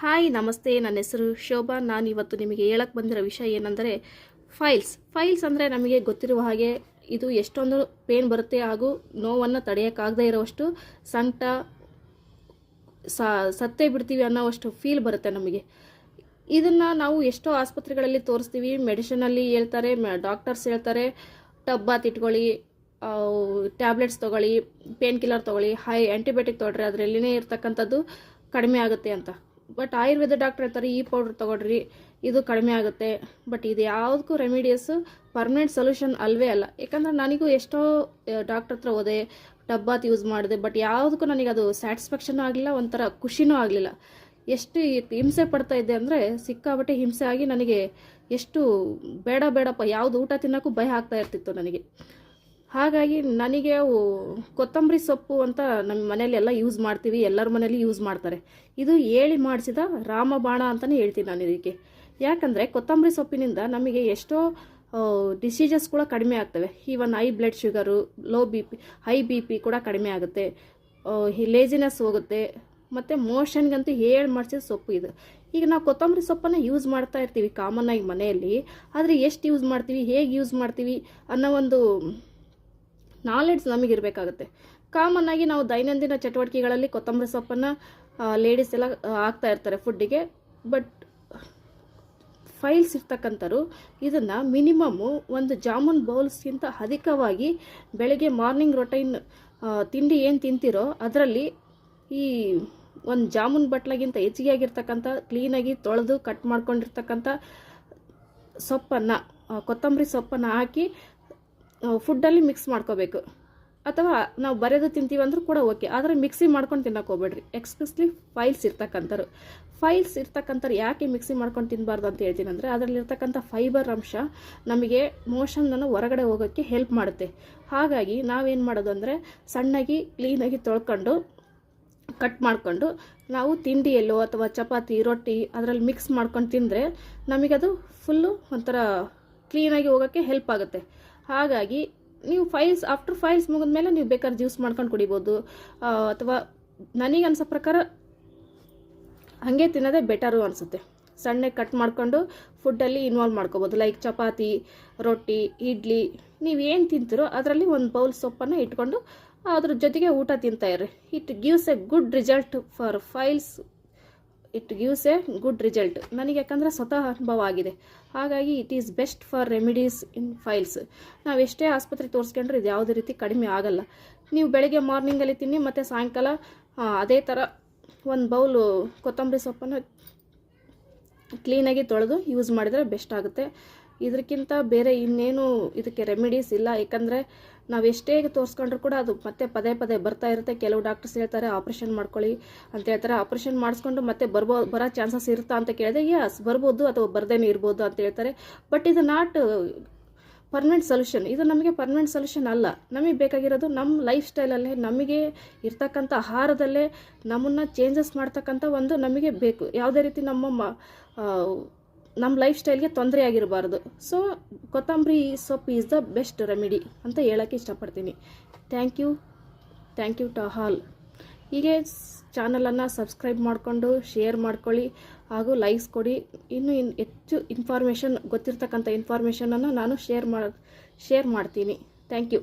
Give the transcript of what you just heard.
Hi, ನಮಸ್ತೆ. ನನ್ನ ಹೆಸರು ಶೋಭಾ. ನಾನು ಇವತ್ತು ನಿಮಗೆ ಹೇಳಕ್ಕೆ ಬಂದಿರೋ ವಿಷಯ ಏನಂದರೆ, ಫೈಲ್ಸ್. ಫೈಲ್ಸ್ ಅಂದರೆ ನಮಗೆ ಗೊತ್ತಿರುವ ಹಾಗೆ ಇದು ಎಷ್ಟೊಂದು ಪೇನ್ ಬರುತ್ತೆ ಹಾಗೂ ನೋವನ್ನು ತಡೆಯೋಕ್ಕಾಗದೇ ಇರೋವಷ್ಟು ಸಂಕಟ ಸತ್ತೇ ಬಿಡ್ತೀವಿ ಅನ್ನೋವಷ್ಟು ಫೀಲ್ ಬರುತ್ತೆ ನಮಗೆ. ಇದನ್ನು ನಾವು ಎಷ್ಟೋ ಆಸ್ಪತ್ರೆಗಳಲ್ಲಿ ತೋರಿಸ್ತೀವಿ. ಮೆಡಿಸಿನಲ್ಲಿ ಹೇಳ್ತಾರೆ ಡಾಕ್ಟರ್ಸ್ ಹೇಳ್ತಾರೆ ಟಬ್ ಬಾತ್ ಇಟ್ಕೊಳ್ಳಿ ಟ್ಯಾಬ್ಲೆಟ್ಸ್ ತೊಗೊಳ್ಳಿ, ಪೇನ್ ಕಿಲ್ಲರ್ ತೊಗೊಳ್ಳಿ, ಹೈ ಆ್ಯಂಟಿಬಯೋಟಿಕ್ ತೊಗೊಳ್ರಿ ಅದರಲ್ಲಿನೇ ಇರ್ತಕ್ಕಂಥದ್ದು ಕಡಿಮೆ ಆಗುತ್ತೆ ಅಂತ. ಬಟ್ ಆಯುರ್ವೇದ ಡಾಕ್ಟರ್ ಹೇಳ್ತಾರೆ ಈ ಪೌಡ್ರ್ ತೊಗೊಳ್ರಿ, ಇದು ಕಡಿಮೆ ಆಗುತ್ತೆ. ಬಟ್ ಇದು ಯಾವುದಕ್ಕೂ ರೆಮಿಡಿಯಸ್ ಪರ್ಮನೆಂಟ್ ಸೊಲ್ಯೂಷನ್ ಅಲ್ವೇ ಅಲ್ಲ. ಯಾಕಂದ್ರೆ ನನಗೂ ಎಷ್ಟೋ ಡಾಕ್ಟರ್ ಹತ್ರ ಹೋದೆ, ಡಬ್ಬಾತ್ ಯೂಸ್ ಮಾಡಿದೆ ಬಟ್ ಯಾವುದಕ್ಕೂ ನನಗೆ ಅದು ಸ್ಯಾಟಿಸ್ಫ್ಯಾಕ್ಷನ್ ಆಗಲಿಲ್ಲ, ಒಂಥರ ಖುಷಿನೂ ಆಗಲಿಲ್ಲ. ಎಷ್ಟು ಹಿಂಸೆ ಪಡ್ತಾ ಇದ್ದೆ ಅಂದರೆ ಸಿಕ್ಕಾಬಟ್ಟೆ ಹಿಂಸೆ ಆಗಿ ನನಗೆ ಎಷ್ಟು ಬೇಡ ಬೇಡಪ್ಪ, ಯಾವುದು ಊಟ ತಿನ್ನೋಕ್ಕೂ ಭಯ ಆಗ್ತಾ ಇರ್ತಿತ್ತು ನನಗೆ. ಹಾಗಾಗಿ ನನಗೆ ಕೊತ್ತಂಬರಿ ಸೊಪ್ಪು ಅಂತ ನಮ್ಮ ಮನೇಲಿ ಎಲ್ಲ ಯೂಸ್ ಮಾಡ್ತೀವಿ, ಎಲ್ಲರ ಮನೇಲಿ ಯೂಸ್ ಮಾಡ್ತಾರೆ. ಇದು ಹೇಳಿ ಮಾಡಿಸಿದ ರಾಮಬಾಣ ಅಂತಲೇ ಹೇಳ್ತೀನಿ ನಾನು ಇದಕ್ಕೆ. ಯಾಕಂದರೆ ಕೊತ್ತಂಬರಿ ಸೊಪ್ಪಿನಿಂದ ನಮಗೆ ಎಷ್ಟೋ ಡಿಸೀಜಸ್ ಕೂಡ ಕಡಿಮೆ ಆಗ್ತವೆ. Even high blood sugar low B P high B P ಕೂಡ ಕಡಿಮೆ ಆಗುತ್ತೆ. ಲೇಜಿನೆಸ್ ಹೋಗುತ್ತೆ. ಮತ್ತು ಮೋಷನ್ಗಂತೂ ಹೇಳಿ ಮಾಡಿಸಿದ ಸೊಪ್ಪು ಇದು. ಈಗ ನಾವು ಕೊತ್ತಂಬರಿ ಸೊಪ್ಪನ್ನು ಯೂಸ್ ಮಾಡ್ತಾ ಇರ್ತೀವಿ ಕಾಮನ್ ಆಗಿ ಮನೆಯಲ್ಲಿ. ಆದರೆ ಎಷ್ಟು ಯೂಸ್ ಮಾಡ್ತೀವಿ, ಹೇಗೆ ಯೂಸ್ ಮಾಡ್ತೀವಿ ಅನ್ನೋ ಒಂದು ನಾಲೆಡ್ಜ್ ನಮಗಿರಬೇಕಾಗುತ್ತೆ ಕಾಮನ್ ಆಗಿ ನಾವು ದೈನಂದಿನ ಚಟುವಟಿಕೆಗಳಲ್ಲಿ ಕೊತ್ತಂಬರಿ ಸೊಪ್ಪನ್ನು ಲೇಡೀಸ್ ಎಲ್ಲ ಹಾಕ್ತಾ ಇರ್ತಾರೆ ಫುಡ್ಡಿಗೆ ಬಟ್ ಫೈಲ್ಸ್ ಇರ್ತಕ್ಕಂಥವ್ರು ಇದನ್ನು ಮಿನಿಮಮ್ಮು ಒಂದು ಜಾಮೂನ್ ಬೌಲ್ಸ್ಗಿಂತ ಅಧಿಕವಾಗಿ ಬೆಳಗ್ಗೆ ಮಾರ್ನಿಂಗ್ ರೊಟೈನ್ ತಿಂಡಿ ಏನು ತಿಂತೀರೋ ಅದರಲ್ಲಿ ಈ ಒಂದು ಜಾಮೂನ್ ಬಟ್ಲಗಿಂತ ಹೆಚ್ಚಿಗೆ ಆಗಿರ್ತಕ್ಕಂಥ ಕ್ಲೀನಾಗಿ ತೊಳೆದು ಕಟ್ ಮಾಡ್ಕೊಂಡಿರ್ತಕ್ಕಂಥ ಸೊಪ್ಪನ್ನು ಕೊತ್ತಂಬರಿ ಸೊಪ್ಪನ್ನು ಹಾಕಿ ಫುಡ್ಡಲ್ಲಿ ಮಿಕ್ಸ್ ಮಾಡ್ಕೋಬೇಕು. ಅಥವಾ ನಾವು ಬರೆದು ತಿಂತೀವಿ ಅಂದರೂ ಕೂಡ ಓಕೆ ಆದರೆ ಮಿಕ್ಸಿ ಮಾಡ್ಕೊಂಡು ತಿನ್ನಕ್ಕೆ ಹೋಗ್ಬೇಡ್ರಿ ಫೈಲ್ಸ್ ಇರ್ತಕ್ಕಂಥರು ಫೈಲ್ಸ್ ಇರ್ತಕ್ಕಂಥರು ಯಾಕೆ ಮಿಕ್ಸಿ ಮಾಡ್ಕೊಂಡು ತಿನ್ನಬಾರ್ದು ಅಂತ ಹೇಳ್ತೀನಿ ಅಂದರೆ ಅದರಲ್ಲಿರ್ತಕ್ಕಂಥ ಫೈಬರ್ ಅಂಶ ನಮಗೆ ಮೋಷನನ್ನು ಹೊರಗಡೆ ಹೋಗೋಕ್ಕೆ ಹೆಲ್ಪ್ ಮಾಡುತ್ತೆ. ಹಾಗಾಗಿ ನಾವೇನು ಮಾಡೋದು ಅಂದರೆ ಸಣ್ಣಗೆ ಕ್ಲೀನಾಗಿ ತೊಳ್ಕೊಂಡು ಕಟ್ ಮಾಡಿಕೊಂಡು ನಾವು ತಿಂಡಿಯಲ್ಲೋ ಅಥವಾ ಚಪಾತಿ, ರೊಟ್ಟಿ ಅದರಲ್ಲಿ ಮಿಕ್ಸ್ ಮಾಡ್ಕೊಂಡು ತಿಂದರೆ ನಮಗದು ಫುಲ್ಲು ಒಂಥರ ಕ್ಲೀನಾಗಿ ಹೋಗೋಕ್ಕೆ ಹೆಲ್ಪ್ ಆಗುತ್ತೆ. ಹಾಗಾಗಿ ನೀವು ಫೈಲ್ಸ್ ಆಫ್ಟರ್ ಫೈಲ್ಸ್ ಮುಗಿದ ಮೇಲೆ ನೀವು ಬೇಕಾದ್ರೆ ಜ್ಯೂಸ್ ಮಾಡ್ಕೊಂಡು ಕುಡಿಬೋದು. ಅಥವಾ ನನಗೆ ಅನ್ಸೋ ಪ್ರಕಾರ ಹಾಗೆ ತಿನ್ನೋದೇ ಬೆಟರು ಅನಿಸುತ್ತೆ. ಸಣ್ಣಗೆ ಕಟ್ ಮಾಡಿಕೊಂಡು ಫುಡ್ಡಲ್ಲಿ ಇನ್ವಾಲ್ವ್ ಮಾಡ್ಕೋಬೋದು. ಲೈಕ್ ಚಪಾತಿ, ರೊಟ್ಟಿ, ಇಡ್ಲಿ, ನೀವು ಏನು ತಿಂತೀರೋ ಅದರಲ್ಲಿ ಒಂದು ಬೌಲ್ ಸೊಪ್ಪನ್ನು ಇಟ್ಕೊಂಡು ಅದ್ರ ಜೊತೆಗೆ ಊಟ ತಿಂತಾ ಇರ್ರಿ. It gives a good result for piles it gives a good result ನನಗೆ ಯಾಕಂದರೆ ಸ್ವತಃ ಅನುಭವ ಆಗಿದೆ. ಹಾಗಾಗಿ it is best for remedies in piles ನಾವು ಎಷ್ಟೇ ಆಸ್ಪತ್ರೆ ತೋರಿಸ್ಕೊಂಡ್ರೆ ಇದು ಯಾವುದೇ ರೀತಿ ಕಡಿಮೆ ಆಗಲ್ಲ. ನೀವು ಬೆಳಗ್ಗೆ ಮಾರ್ನಿಂಗಲ್ಲಿ ತಿನ್ನಿ, ಮತ್ತು ಸಾಯಂಕಾಲ ಅದೇ ಥರ ಒಂದು ಬೌಲು ಕೊತ್ತಂಬರಿ ಸೊಪ್ಪನ್ನು ಕ್ಲೀನಾಗಿ ತೊಳೆದು ಯೂಸ್ ಮಾಡಿದರೆ ಬೆಸ್ಟ್ ಆಗುತ್ತೆ. ಇದಕ್ಕಿಂತ ಬೇರೆ ಇನ್ನೇನು ಇದಕ್ಕೆ ರೆಮಿಡೀಸ್ ಇಲ್ಲ. ಯಾಕಂದರೆ ನಾವು ಎಷ್ಟೇ ತೋರಿಸ್ಕೊಂಡ್ರು ಕೂಡ ಅದು ಮತ್ತೆ ಪದೇ ಪದೇ ಬರ್ತಾ ಇರುತ್ತೆ. ಕೆಲವು ಡಾಕ್ಟರ್ಸ್ ಹೇಳ್ತಾರೆ, ಆಪ್ರೇಷನ್ ಮಾಡ್ಕೊಳ್ಳಿ ಅಂತ ಹೇಳ್ತಾರೆ. ಆಪ್ರೇಷನ್ ಮಾಡಿಸ್ಕೊಂಡು ಮತ್ತೆ ಬರ್ಬೋ, ಬರೋ ಚಾನ್ಸಸ್ ಇರುತ್ತಾ ಅಂತ ಕೇಳಿದೆ ಯಸ್ ಬರ್ಬೋದು ಅಥವಾ ಬರ್ದೇನೆ ಇರ್ಬೋದು ಅಂತ ಹೇಳ್ತಾರೆ. ಬಟ್ ಇದು ನಾಟ್ ಪರ್ಮನೆಂಟ್ ಸೊಲ್ಯೂಷನ್ ಇದು ನಮಗೆ ಪರ್ಮನೆಂಟ್ ಸೊಲ್ಯೂಷನ್ ಅಲ್ಲ. ನಮಗೆ ಬೇಕಾಗಿರೋದು ನಮ್ಮ ಲೈಫ್ ಸ್ಟೈಲಲ್ಲೇ ನಮಗೆ ಇರ್ತಕ್ಕಂಥ ಆಹಾರದಲ್ಲೇ ನಮ್ಮನ್ನು ಚೇಂಜಸ್ ಮಾಡ್ತಕ್ಕಂಥ ಒಂದು ನಮಗೆ ಬೇಕು. ಯಾವುದೇ ರೀತಿ ನಮ್ಮ ನಮ್ಮ ಲೈಫ್ ಸ್ಟೈಲ್ಗೆ ತೊಂದರೆ ಆಗಿರಬಾರ್ದು. ಸೊ ಕೊತ್ತಂಬರಿ ಸೊಪ್ಪು ಈಸ್ ದ ಬೆಸ್ಟ್ ರೆಮಿಡಿ ಅಂತ ಹೇಳೋಕ್ಕೆ ಇಷ್ಟಪಡ್ತೀನಿ. Thank you thank you to all ಹೀಗೆ ಚಾನಲನ್ನು ಸಬ್ಸ್ಕ್ರೈಬ್ ಮಾಡಿಕೊಂಡು ಶೇರ್ ಮಾಡ್ಕೊಳ್ಳಿ, ಹಾಗೂ ಲೈಕ್ಸ್ ಕೊಡಿ. ಇನ್ನೂ ಇನ್ ಹೆಚ್ಚು ಇನ್ಫಾರ್ಮೇಷನ್ ಗೊತ್ತಿರ್ತಕ್ಕಂಥ ಇನ್ಫಾರ್ಮೇಷನನ್ನು ನಾನು ಶೇರ್ ಮಾಡಿ ಶೇರ್ ಮಾಡ್ತೀನಿ. Thank you